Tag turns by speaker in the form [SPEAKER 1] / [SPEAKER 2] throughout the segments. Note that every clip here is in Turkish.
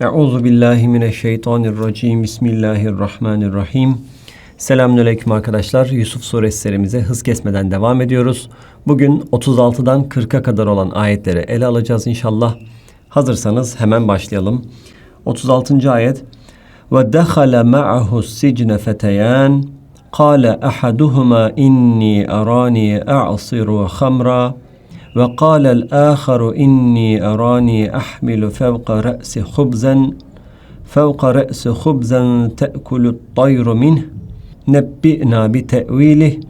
[SPEAKER 1] Euzu billahi mineşşeytanirracim. Bismillahirrahmanirrahim. Selamünaleyküm arkadaşlar. Yusuf suresi serimize hız kesmeden devam ediyoruz. Bugün 36'dan 40'a kadar olan ayetleri ele alacağız inşallah. Hazırsanız hemen başlayalım. 36. ayet. Ve dehale ma'ahu sicne feteyan. Kale ahaduhuma inni arani a'siru hamra. Ve kâlel âkharu inni erâni ahmilu fevka re'si hubzen fevka re'si hubzen te'kulu tayru minh nebbi'na bi te'vilih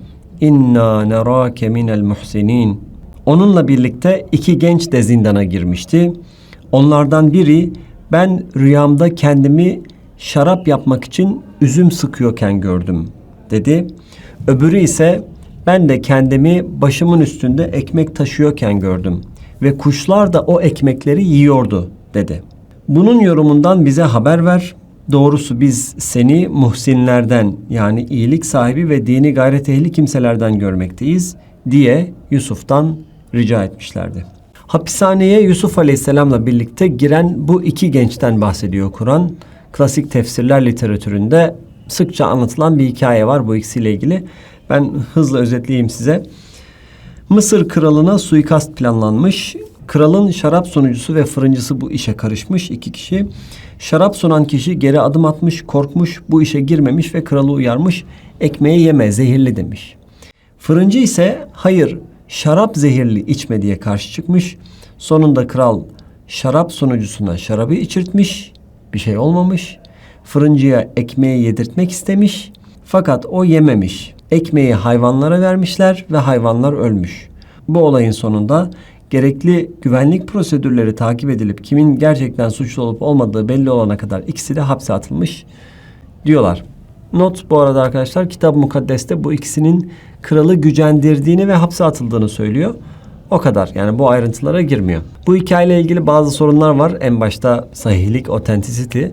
[SPEAKER 1] inna nerâke minel muhsinin. Onunla birlikte iki genç de zindana girmişti. Onlardan biri ben rüyamda kendimi şarap yapmak için üzüm sıkıyorken gördüm dedi. Öbürü ise ben de kendimi başımın üstünde ekmek taşıyorken gördüm ve kuşlar da o ekmekleri yiyordu dedi. Bunun yorumundan bize haber ver. Doğrusu biz seni muhsinlerden yani iyilik sahibi ve dini gayret ehli kimselerden görmekteyiz diye Yusuf'tan rica etmişlerdi. Hapishaneye Yusuf Aleyhisselam'la birlikte giren bu iki gençten bahsediyor Kur'an. Klasik tefsirler literatüründe sıkça anlatılan bir hikaye var bu ikisiyle ilgili. Ben hızla özetleyeyim size. Mısır kralına suikast planlanmış. Kralın şarap sunucusu ve fırıncısı bu işe karışmış iki kişi. Şarap sunan kişi geri adım atmış, korkmuş, bu işe girmemiş ve kralı uyarmış. Ekmeği yeme, zehirli demiş. Fırıncı ise hayır, şarap zehirli içme diye karşı çıkmış. Sonunda kral şarap sunucusuna şarabı içirtmiş. Bir şey olmamış. Fırıncıya ekmeği yedirtmek istemiş. Fakat o yememiş. Ekmeği hayvanlara vermişler ve hayvanlar ölmüş. Bu olayın sonunda gerekli güvenlik prosedürleri takip edilip kimin gerçekten suçlu olup olmadığı belli olana kadar ikisi de hapse atılmış diyorlar. Not bu arada arkadaşlar kitap mukaddeste bu ikisinin kralı gücendirdiğini ve hapse atıldığını söylüyor. O kadar yani bu ayrıntılara girmiyor. Bu hikayeyle ilgili bazı sorunlar var. En başta sahihlik, authenticity.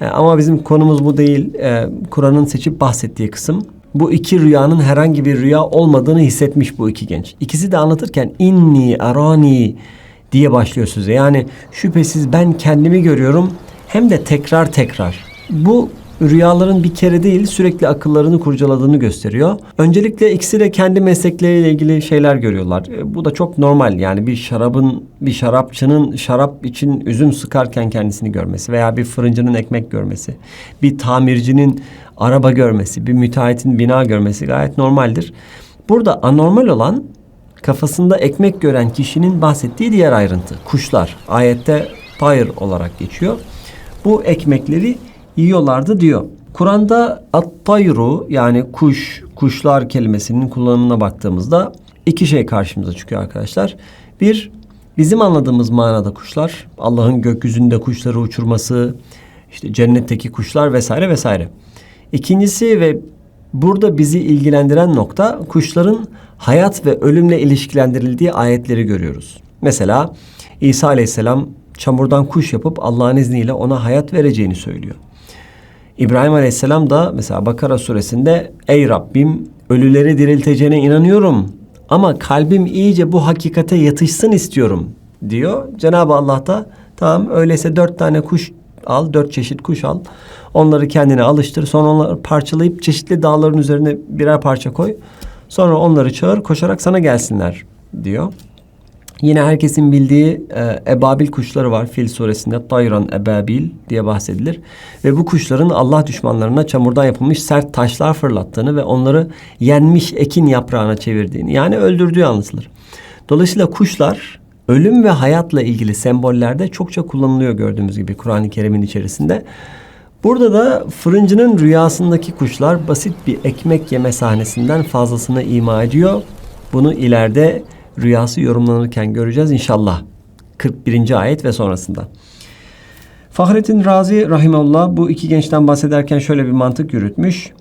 [SPEAKER 1] E, ama bizim konumuz bu değil. E, Kur'an'ın seçip bahsettiği kısım. Bu iki rüyanın herhangi bir rüya olmadığını hissetmiş bu iki genç. İkisi de anlatırken inni arani diye başlıyor söze. Yani şüphesiz ben kendimi görüyorum hem de tekrar tekrar. Bu rüyaların bir kere değil sürekli akıllarını kurcaladığını gösteriyor. Öncelikle ikisi de kendi meslekleriyle ilgili şeyler görüyorlar. E, bu da çok normal yani bir şarabın bir şarapçının şarap için üzüm sıkarken kendisini görmesi veya bir fırıncının ekmek görmesi, bir tamircinin araba görmesi, bir müteahhitin bina görmesi gayet normaldir. Burada anormal olan kafasında ekmek gören kişinin bahsettiği diğer ayrıntı. Kuşlar. Ayette tayr olarak geçiyor. Bu ekmekleri yiyorlardı diyor. Kur'an'da at-tayru yani kuş, kuşlar kelimesinin kullanımına baktığımızda iki şey karşımıza çıkıyor arkadaşlar. Bir, bizim anladığımız manada kuşlar, Allah'ın gökyüzünde kuşları uçurması, işte cennetteki kuşlar vesaire vesaire. İkincisi ve burada bizi ilgilendiren nokta kuşların hayat ve ölümle ilişkilendirildiği ayetleri görüyoruz. Mesela İsa Aleyhisselam çamurdan kuş yapıp Allah'ın izniyle ona hayat vereceğini söylüyor. İbrahim Aleyhisselam da mesela Bakara suresinde ey Rabbim ölüleri dirilteceğine inanıyorum ama kalbim iyice bu hakikate yatışsın istiyorum diyor. Cenab-ı Allah da tamam öyleyse dört tane kuş al, dört çeşit kuş al. Onları kendine alıştır. Sonra onları parçalayıp çeşitli dağların üzerine birer parça koy. Sonra onları çağır koşarak sana gelsinler diyor. Yine herkesin bildiği e, ebabil kuşları var. Fil suresinde Tayran ebabil diye bahsedilir. Ve bu kuşların Allah düşmanlarına çamurdan yapılmış sert taşlar fırlattığını ve onları yenmiş ekin yaprağına çevirdiğini yani öldürdüğü anlatılır. Dolayısıyla kuşlar ölüm ve hayatla ilgili sembollerde çokça kullanılıyor gördüğümüz gibi Kur'an-ı Kerim'in içerisinde. Burada da fırıncının rüyasındaki kuşlar basit bir ekmek yeme sahnesinden fazlasını ima ediyor. Bunu ileride rüyası yorumlanırken göreceğiz inşallah. 41. ayet ve sonrasında. Fahrettin Razi Rahimullah bu iki gençten bahsederken şöyle bir mantık yürütmüş.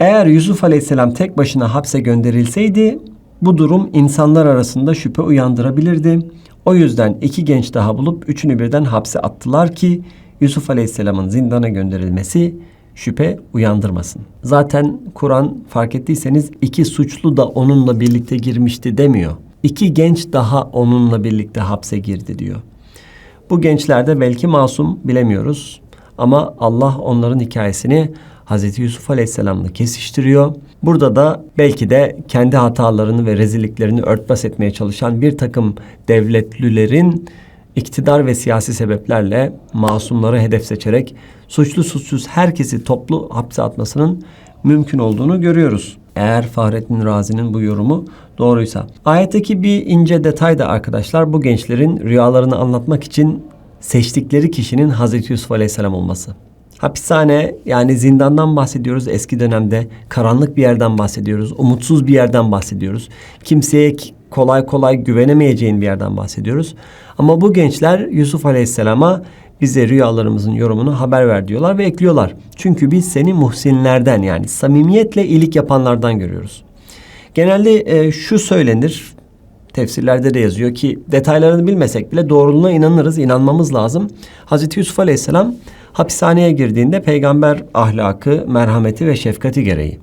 [SPEAKER 1] Eğer Yusuf Aleyhisselam tek başına hapse gönderilseydi bu durum insanlar arasında şüphe uyandırabilirdi. O yüzden iki genç daha bulup üçünü birden hapse attılar ki Yusuf Aleyhisselam'ın zindana gönderilmesi şüphe uyandırmasın. Zaten Kur'an fark ettiyseniz iki suçlu da onunla birlikte girmişti demiyor. İki genç daha onunla birlikte hapse girdi diyor. Bu gençler de belki masum bilemiyoruz. Ama Allah onların hikayesini Hazreti Yusuf Aleyhisselam'la kesiştiriyor. Burada da belki de kendi hatalarını ve rezilliklerini örtbas etmeye çalışan bir takım devletlülerin iktidar ve siyasi sebeplerle masumları hedef seçerek suçlu suçsuz herkesi toplu hapse atmasının mümkün olduğunu görüyoruz. Eğer Fahrettin Razi'nin bu yorumu doğruysa. Ayetteki bir ince detay da arkadaşlar bu gençlerin rüyalarını anlatmak için seçtikleri kişinin Hazreti Yusuf Aleyhisselam olması. Hapishane yani zindandan bahsediyoruz eski dönemde. Karanlık bir yerden bahsediyoruz. Umutsuz bir yerden bahsediyoruz. Kimseye kolay kolay güvenemeyeceğin bir yerden bahsediyoruz. Ama bu gençler Yusuf Aleyhisselam'a bize rüyalarımızın yorumunu haber ver diyorlar ve ekliyorlar. Çünkü biz seni muhsinlerden yani samimiyetle iyilik yapanlardan görüyoruz. Genelde e, şu söylenir, tefsirlerde de yazıyor ki detaylarını bilmesek bile doğruluğuna inanırız, inanmamız lazım. Hazreti Yusuf Aleyhisselam hapishaneye girdiğinde peygamber ahlakı, merhameti ve şefkati gereği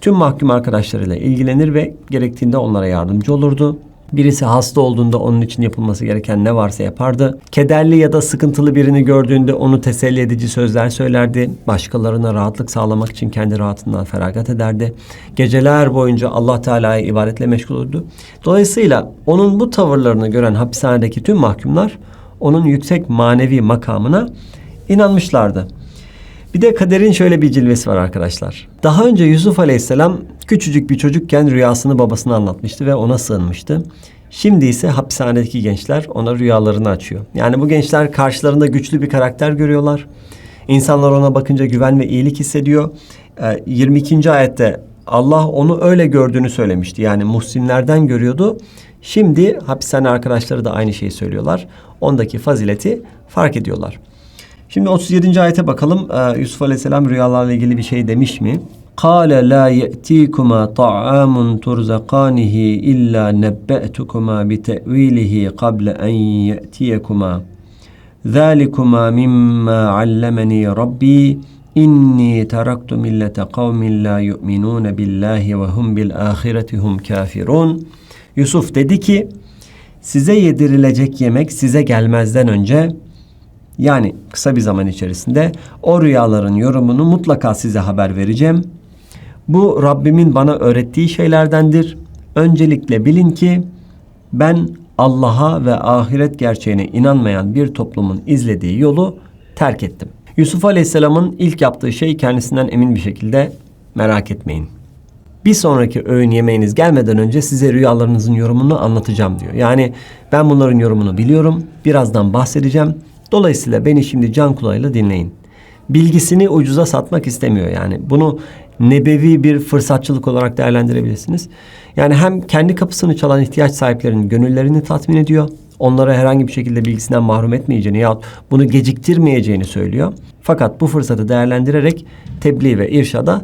[SPEAKER 1] tüm mahkum arkadaşlarıyla ilgilenir ve gerektiğinde onlara yardımcı olurdu. Birisi hasta olduğunda onun için yapılması gereken ne varsa yapardı. Kederli ya da sıkıntılı birini gördüğünde onu teselli edici sözler söylerdi. Başkalarına rahatlık sağlamak için kendi rahatından feragat ederdi. Geceler boyunca Allah Teala'ya ibadetle meşgul olurdu. Dolayısıyla onun bu tavırlarını gören hapishanedeki tüm mahkumlar onun yüksek manevi makamına inanmışlardı. Bir de kaderin şöyle bir cilvesi var arkadaşlar. Daha önce Yusuf Aleyhisselam küçücük bir çocukken rüyasını babasına anlatmıştı ve ona sığınmıştı. Şimdi ise hapishanedeki gençler ona rüyalarını açıyor. Yani bu gençler karşılarında güçlü bir karakter görüyorlar. İnsanlar ona bakınca güven ve iyilik hissediyor. 22. Ee, ayette Allah onu öyle gördüğünü söylemişti. Yani muhsinlerden görüyordu. Şimdi hapishane arkadaşları da aynı şeyi söylüyorlar. Ondaki fazileti fark ediyorlar. Şimdi 37. ayete bakalım. Ee, Yusuf Aleyhisselam rüyalarla ilgili bir şey demiş mi? قال لا يأتيكما طعام ترزقانه إلا نبأتكما بتأويله قبل أن يأتيكما ذلكما مما علمني ربي إني تركت ملة قوم لا يؤمنون بالله وهم بالآخرة هم كافرون Yusuf dedi ki size yedirilecek yemek size gelmezden önce yani kısa bir zaman içerisinde o rüyaların yorumunu mutlaka size haber vereceğim. Bu Rabbimin bana öğrettiği şeylerdendir. Öncelikle bilin ki ben Allah'a ve ahiret gerçeğine inanmayan bir toplumun izlediği yolu terk ettim. Yusuf Aleyhisselam'ın ilk yaptığı şey kendisinden emin bir şekilde merak etmeyin. Bir sonraki öğün yemeğiniz gelmeden önce size rüyalarınızın yorumunu anlatacağım diyor. Yani ben bunların yorumunu biliyorum. Birazdan bahsedeceğim. Dolayısıyla beni şimdi can kulağıyla dinleyin. Bilgisini ucuza satmak istemiyor yani. Bunu nebevi bir fırsatçılık olarak değerlendirebilirsiniz. Yani hem kendi kapısını çalan ihtiyaç sahiplerinin gönüllerini tatmin ediyor. Onlara herhangi bir şekilde bilgisinden mahrum etmeyeceğini yahut bunu geciktirmeyeceğini söylüyor. Fakat bu fırsatı değerlendirerek tebliğ ve irşada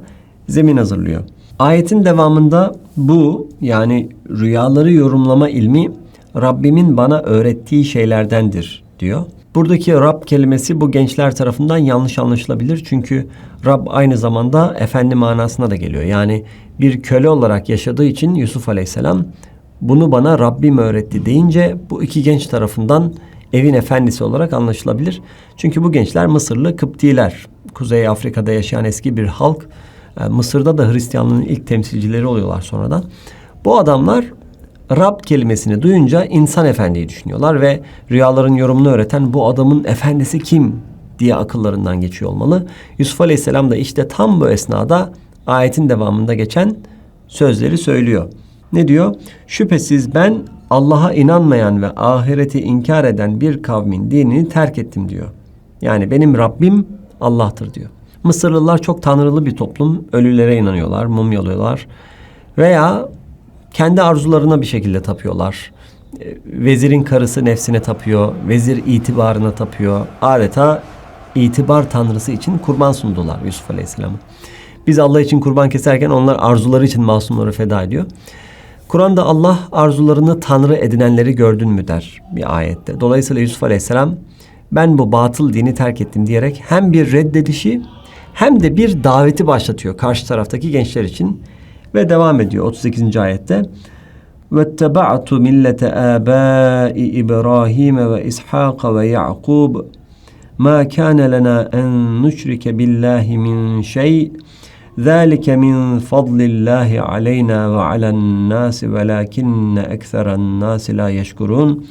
[SPEAKER 1] zemin hazırlıyor. Ayetin devamında bu yani rüyaları yorumlama ilmi Rabbimin bana öğrettiği şeylerdendir diyor. Buradaki Rab kelimesi bu gençler tarafından yanlış anlaşılabilir. Çünkü Rab aynı zamanda efendi manasına da geliyor. Yani bir köle olarak yaşadığı için Yusuf Aleyhisselam bunu bana Rabbim öğretti deyince bu iki genç tarafından evin efendisi olarak anlaşılabilir. Çünkü bu gençler Mısırlı Kıptiler. Kuzey Afrika'da yaşayan eski bir halk. Ee, Mısır'da da Hristiyanlığın ilk temsilcileri oluyorlar sonradan. Bu adamlar Rab kelimesini duyunca insan efendiyi düşünüyorlar ve rüyaların yorumunu öğreten bu adamın efendisi kim diye akıllarından geçiyor olmalı. Yusuf Aleyhisselam da işte tam bu esnada ayetin devamında geçen sözleri söylüyor. Ne diyor? Şüphesiz ben Allah'a inanmayan ve ahireti inkar eden bir kavmin dinini terk ettim diyor. Yani benim Rabbim Allah'tır diyor. Mısırlılar çok tanrılı bir toplum. Ölülere inanıyorlar, mumyalıyorlar. Veya kendi arzularına bir şekilde tapıyorlar. E, vezirin karısı nefsine tapıyor, vezir itibarına tapıyor. Adeta itibar tanrısı için kurban sundular Yusuf Aleyhisselam'a. Biz Allah için kurban keserken onlar arzuları için masumları feda ediyor. Kur'an'da Allah arzularını tanrı edinenleri gördün mü der bir ayette. Dolayısıyla Yusuf Aleyhisselam ben bu batıl dini terk ettim diyerek hem bir reddedişi hem de bir daveti başlatıyor karşı taraftaki gençler için. Ve devam ediyor 38. ayette. وَاتَّبَعْتُ مِلَّةَ آبَاءِ إِبْرَاهِيمَ وَإِسْحَاقَ وَيَعْقُوبَ مَا كَانَ لَنَا أَن نُشْرِكَ بِاللّٰهِ مِنْ شَيْءٍ ذَٰلِكَ مِنْ فَضْلِ اللّٰهِ عَلَيْنَا وَعَلَى النَّاسِ وَلَاكِنَّ أَكْثَرَ النَّاسِ لَا يَشْكُرُونَ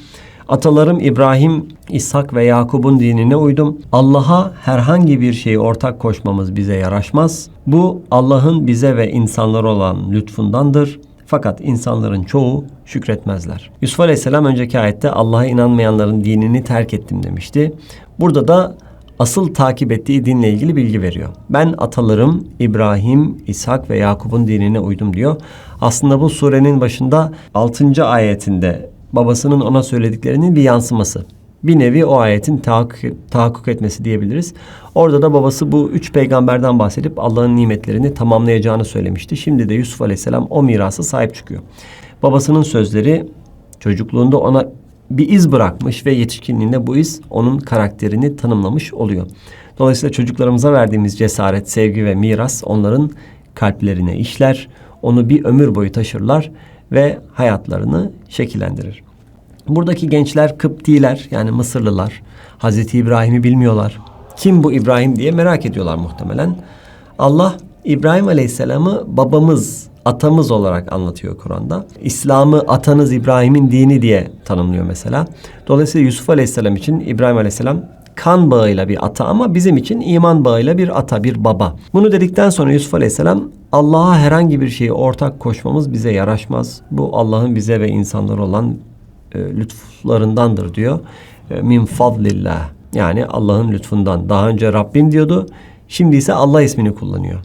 [SPEAKER 1] Atalarım İbrahim, İshak ve Yakub'un dinine uydum. Allah'a herhangi bir şeyi ortak koşmamız bize yaraşmaz. Bu Allah'ın bize ve insanlara olan lütfundandır. Fakat insanların çoğu şükretmezler. Yusuf Aleyhisselam önceki ayette Allah'a inanmayanların dinini terk ettim demişti. Burada da asıl takip ettiği dinle ilgili bilgi veriyor. Ben atalarım İbrahim, İshak ve Yakup'un dinine uydum diyor. Aslında bu surenin başında 6. ayetinde babasının ona söylediklerinin bir yansıması. Bir nevi o ayetin tahakkuk, tahakkuk etmesi diyebiliriz. Orada da babası bu üç peygamberden bahsedip Allah'ın nimetlerini tamamlayacağını söylemişti. Şimdi de Yusuf Aleyhisselam o mirası sahip çıkıyor. Babasının sözleri çocukluğunda ona bir iz bırakmış ve yetişkinliğinde bu iz onun karakterini tanımlamış oluyor. Dolayısıyla çocuklarımıza verdiğimiz cesaret, sevgi ve miras onların kalplerine işler, onu bir ömür boyu taşırlar ve hayatlarını şekillendirir. Buradaki gençler Kıptiler yani Mısırlılar. Hazreti İbrahim'i bilmiyorlar. Kim bu İbrahim diye merak ediyorlar muhtemelen. Allah İbrahim Aleyhisselam'ı babamız, atamız olarak anlatıyor Kur'an'da. İslam'ı atanız İbrahim'in dini diye tanımlıyor mesela. Dolayısıyla Yusuf Aleyhisselam için İbrahim Aleyhisselam kan bağıyla bir ata ama bizim için iman bağıyla bir ata, bir baba. Bunu dedikten sonra Yusuf Aleyhisselam Allah'a herhangi bir şeyi ortak koşmamız bize yaraşmaz. Bu Allah'ın bize ve insanlara olan e, lütuflarındandır diyor. E, min fadlillah. Yani Allah'ın lütfundan. Daha önce Rabbim diyordu. Şimdi ise Allah ismini kullanıyor.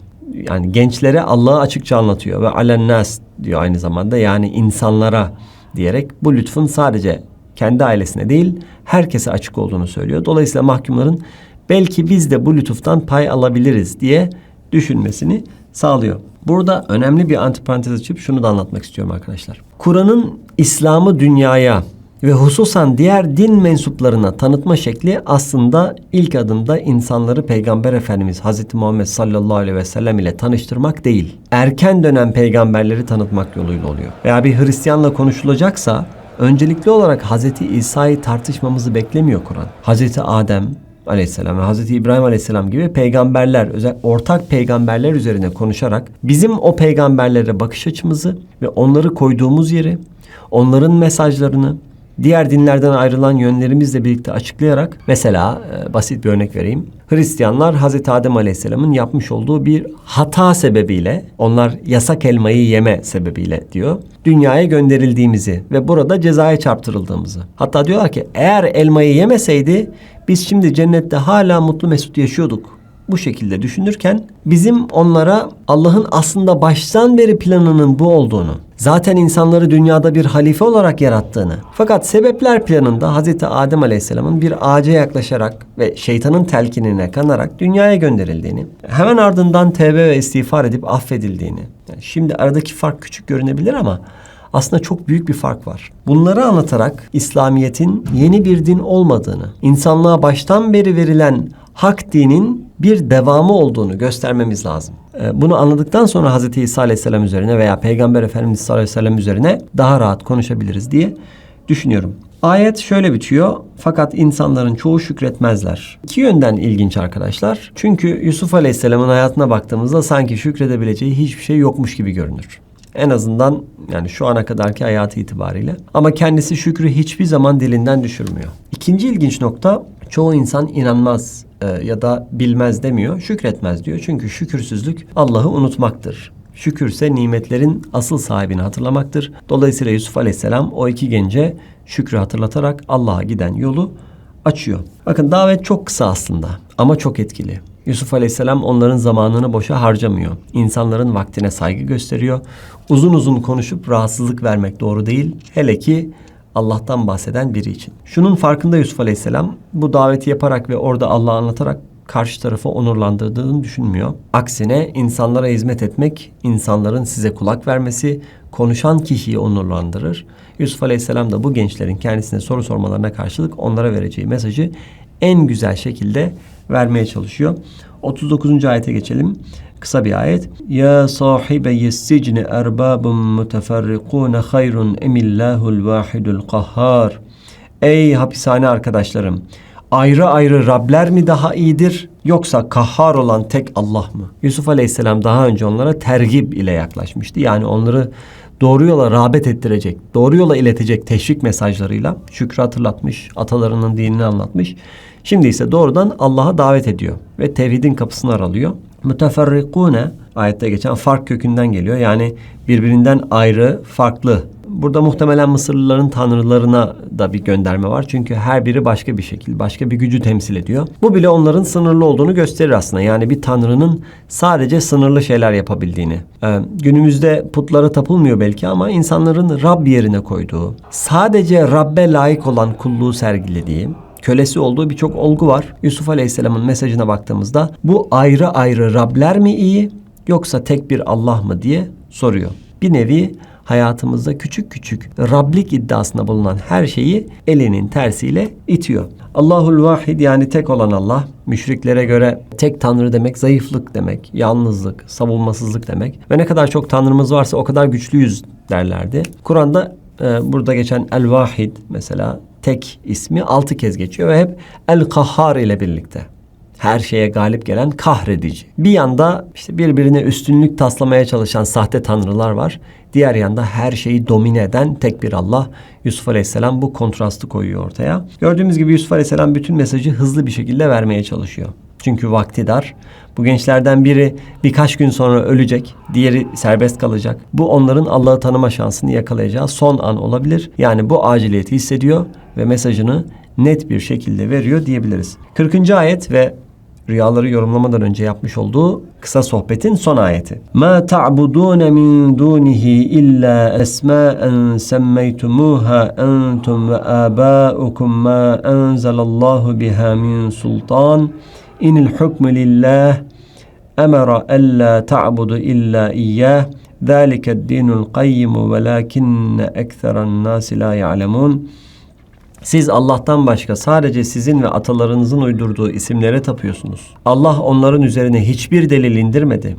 [SPEAKER 1] Yani gençlere Allah'ı açıkça anlatıyor ve alennas diyor aynı zamanda. Yani insanlara diyerek bu lütfun sadece kendi ailesine değil herkese açık olduğunu söylüyor. Dolayısıyla mahkumların belki biz de bu lütuftan pay alabiliriz diye düşünmesini sağlıyor. Burada önemli bir antiparantez açıp şunu da anlatmak istiyorum arkadaşlar. Kur'an'ın İslam'ı dünyaya ve hususan diğer din mensuplarına tanıtma şekli aslında ilk adımda insanları Peygamber Efendimiz Hazreti Muhammed sallallahu aleyhi ve sellem ile tanıştırmak değil. Erken dönem peygamberleri tanıtmak yoluyla oluyor. Veya bir Hristiyanla konuşulacaksa öncelikli olarak Hazreti İsa'yı tartışmamızı beklemiyor Kur'an. Hazreti Adem, Aleyhisselam ve Hazreti İbrahim Aleyhisselam gibi peygamberler, özel ortak peygamberler üzerine konuşarak bizim o peygamberlere bakış açımızı ve onları koyduğumuz yeri, onların mesajlarını diğer dinlerden ayrılan yönlerimizle birlikte açıklayarak mesela e, basit bir örnek vereyim. Hristiyanlar Hazreti Adem Aleyhisselam'ın yapmış olduğu bir hata sebebiyle onlar yasak elmayı yeme sebebiyle diyor. Dünyaya gönderildiğimizi ve burada cezaya çarptırıldığımızı. Hatta diyorlar ki eğer elmayı yemeseydi biz şimdi cennette hala mutlu mesut yaşıyorduk bu şekilde düşünürken bizim onlara Allah'ın aslında baştan beri planının bu olduğunu, zaten insanları dünyada bir halife olarak yarattığını, fakat sebepler planında Hz. Adem Aleyhisselam'ın bir ağaca yaklaşarak ve şeytanın telkinine kanarak dünyaya gönderildiğini, hemen ardından tevbe ve istiğfar edip affedildiğini. Yani şimdi aradaki fark küçük görünebilir ama aslında çok büyük bir fark var. Bunları anlatarak İslamiyet'in yeni bir din olmadığını, insanlığa baştan beri verilen hak dinin bir devamı olduğunu göstermemiz lazım. Ee, bunu anladıktan sonra Hz. İsa Aleyhisselam üzerine veya Peygamber Efendimiz sallallahu aleyhi ve sellem üzerine daha rahat konuşabiliriz diye düşünüyorum. Ayet şöyle bitiyor. Fakat insanların çoğu şükretmezler. İki yönden ilginç arkadaşlar. Çünkü Yusuf Aleyhisselam'ın hayatına baktığımızda sanki şükredebileceği hiçbir şey yokmuş gibi görünür. En azından yani şu ana kadarki hayatı itibariyle. Ama kendisi şükrü hiçbir zaman dilinden düşürmüyor. İkinci ilginç nokta çoğu insan inanmaz e, ya da bilmez demiyor, şükretmez diyor. Çünkü şükürsüzlük Allah'ı unutmaktır. Şükürse nimetlerin asıl sahibini hatırlamaktır. Dolayısıyla Yusuf Aleyhisselam o iki gence şükrü hatırlatarak Allah'a giden yolu açıyor. Bakın davet çok kısa aslında ama çok etkili. Yusuf Aleyhisselam onların zamanını boşa harcamıyor. İnsanların vaktine saygı gösteriyor. Uzun uzun konuşup rahatsızlık vermek doğru değil. Hele ki Allah'tan bahseden biri için. Şunun farkında Yusuf Aleyhisselam bu daveti yaparak ve orada Allah'ı anlatarak karşı tarafı onurlandırdığını düşünmüyor. Aksine insanlara hizmet etmek, insanların size kulak vermesi, konuşan kişiyi onurlandırır. Yusuf Aleyhisselam da bu gençlerin kendisine soru sormalarına karşılık onlara vereceği mesajı en güzel şekilde vermeye çalışıyor. 39. ayete geçelim. Kısa bir ayet. Ya sahibeyis sicni erbabun muteferrikune hayrun emillahul vahidul kahhar. Ey hapishane arkadaşlarım! Ayrı ayrı Rabler mi daha iyidir yoksa kahhar olan tek Allah mı? Yusuf Aleyhisselam daha önce onlara tergib ile yaklaşmıştı. Yani onları doğru yola rağbet ettirecek, doğru yola iletecek teşvik mesajlarıyla şükrü hatırlatmış, atalarının dinini anlatmış. Şimdi ise doğrudan Allah'a davet ediyor ve tevhidin kapısını aralıyor. Müteferrikune ayette geçen fark kökünden geliyor. Yani birbirinden ayrı, farklı. Burada muhtemelen Mısırlıların tanrılarına da bir gönderme var. Çünkü her biri başka bir şekil, başka bir gücü temsil ediyor. Bu bile onların sınırlı olduğunu gösterir aslında. Yani bir tanrının sadece sınırlı şeyler yapabildiğini. Ee, günümüzde putlara tapılmıyor belki ama insanların Rab yerine koyduğu, sadece Rabbe layık olan kulluğu sergilediği, kölesi olduğu birçok olgu var. Yusuf Aleyhisselam'ın mesajına baktığımızda bu ayrı ayrı Rabler mi iyi yoksa tek bir Allah mı diye soruyor. Bir nevi hayatımızda küçük küçük Rablik iddiasında bulunan her şeyi elinin tersiyle itiyor. Allahul Vahid yani tek olan Allah müşriklere göre tek tanrı demek zayıflık demek, yalnızlık, savunmasızlık demek. Ve ne kadar çok tanrımız varsa o kadar güçlüyüz derlerdi. Kur'an'da e, burada geçen El Vahid mesela tek ismi altı kez geçiyor ve hep El Kahhar ile birlikte. Her şeye galip gelen kahredici. Bir yanda işte birbirine üstünlük taslamaya çalışan sahte tanrılar var. Diğer yanda her şeyi domine eden tek bir Allah. Yusuf Aleyhisselam bu kontrastı koyuyor ortaya. Gördüğümüz gibi Yusuf Aleyhisselam bütün mesajı hızlı bir şekilde vermeye çalışıyor. Çünkü vakti dar. Bu gençlerden biri birkaç gün sonra ölecek, diğeri serbest kalacak. Bu onların Allah'ı tanıma şansını yakalayacağı son an olabilir. Yani bu aciliyeti hissediyor ve mesajını net bir şekilde veriyor diyebiliriz. 40. ayet ve rüyaları yorumlamadan önce yapmış olduğu kısa sohbetin son ayeti. Ma ta'budun min dunihi illa esma'en semmeytumuha entum ve aba'ukum ma enzelallahu biha min sultan İnil hukmu lillah emara alla ta'budu illa iyyah zalike dinul kayyim velakin ekseran nas la ya'lemun siz Allah'tan başka sadece sizin ve atalarınızın uydurduğu isimlere tapıyorsunuz. Allah onların üzerine hiçbir delil indirmedi.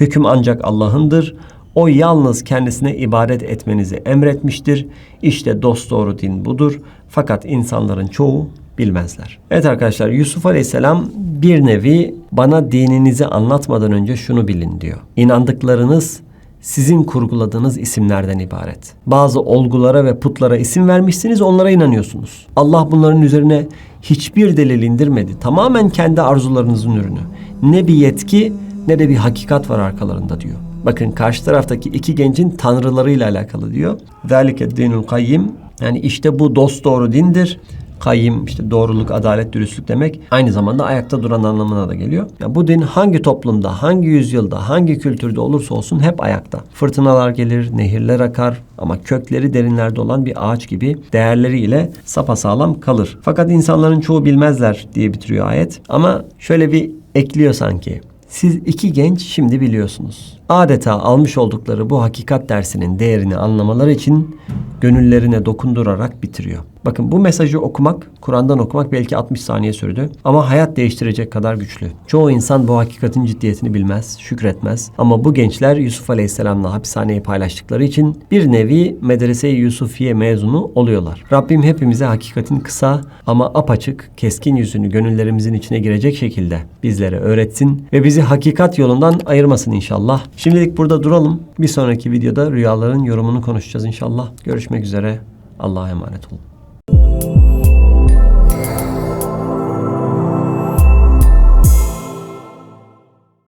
[SPEAKER 1] Hüküm ancak Allah'ındır. O yalnız kendisine ibadet etmenizi emretmiştir. İşte dosdoğru din budur. Fakat insanların çoğu bilmezler. Evet arkadaşlar Yusuf Aleyhisselam bir nevi bana dininizi anlatmadan önce şunu bilin diyor. İnandıklarınız sizin kurguladığınız isimlerden ibaret. Bazı olgulara ve putlara isim vermişsiniz, onlara inanıyorsunuz. Allah bunların üzerine hiçbir delil indirmedi. Tamamen kendi arzularınızın ürünü. Ne bir yetki ne de bir hakikat var arkalarında diyor. Bakın karşı taraftaki iki gencin tanrılarıyla alakalı diyor. Zalike dinul kayyim. Yani işte bu dost doğru dindir. Kayyim işte doğruluk, adalet, dürüstlük demek. Aynı zamanda ayakta duran anlamına da geliyor. Yani bu din hangi toplumda, hangi yüzyılda, hangi kültürde olursa olsun hep ayakta. Fırtınalar gelir, nehirler akar ama kökleri derinlerde olan bir ağaç gibi değerleriyle sapasağlam kalır. Fakat insanların çoğu bilmezler diye bitiriyor ayet. Ama şöyle bir ekliyor sanki. Siz iki genç şimdi biliyorsunuz. Adeta almış oldukları bu hakikat dersinin değerini anlamaları için gönüllerine dokundurarak bitiriyor. Bakın bu mesajı okumak, Kur'an'dan okumak belki 60 saniye sürdü ama hayat değiştirecek kadar güçlü. Çoğu insan bu hakikatin ciddiyetini bilmez, şükretmez ama bu gençler Yusuf Aleyhisselam'la hapishaneyi paylaştıkları için bir nevi medrese-i Yusufiye mezunu oluyorlar. Rabbim hepimize hakikatin kısa ama apaçık, keskin yüzünü gönüllerimizin içine girecek şekilde bizlere öğretsin ve bizi hakikat yolundan ayırmasın inşallah. Şimdilik burada duralım. Bir sonraki videoda rüyaların yorumunu konuşacağız inşallah. Görüşmek üzere. Allah'a emanet olun. Thank you.